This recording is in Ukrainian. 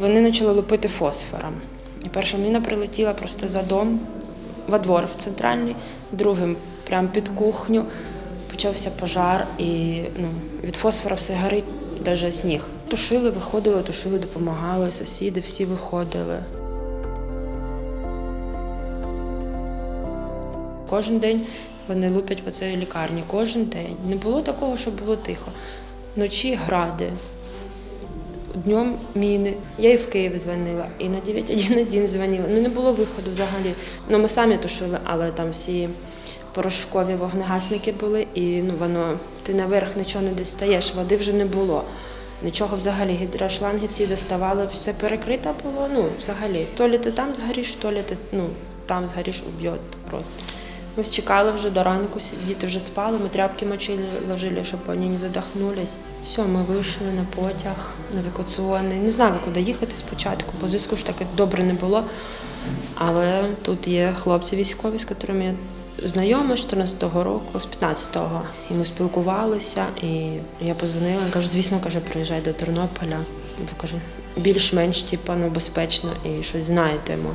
вони почали лупити фосфором. І перша міна прилетіла просто за дом, во двор в центральний, другим прямо під кухню. Почався пожар, і ну, від фосфора все горить, навіть сніг. Тушили, виходили, тушили, допомагали, сусіди всі виходили. Кожен день вони лупять по цій лікарні, кожен день. Не було такого, щоб було тихо. Вночі гради, днем міни. Я і в Київ дзвонила, і на 911 дзвонила. Ну не було виходу взагалі. Ну ми самі тушили, але там всі порошкові вогнегасники були, і ну воно ти наверх нічого не дістаєш, води вже не було. Нічого взагалі, гідрошланги ці доставали, все перекрито було. Ну, взагалі, то ли ти там згоріш, то ли ти ну, там згоріш, уб'є просто. Ми чекали вже до ранку, діти вже спали, ми тряпки мочили, ложили, щоб вони не задохнулись. Все, ми вийшли на потяг, на евакуаційний. Не знали, куди їхати спочатку, бо зв'язку ж таки добре не було. Але тут є хлопці військові, з якими я знайома з 14-го року, з 15-го. І ми спілкувалися, і я позвонила, каже, звісно, каже, приїжджай до Тернополя. Бо каже, більш-менш типа, ну, безпечно і щось знаєтемо.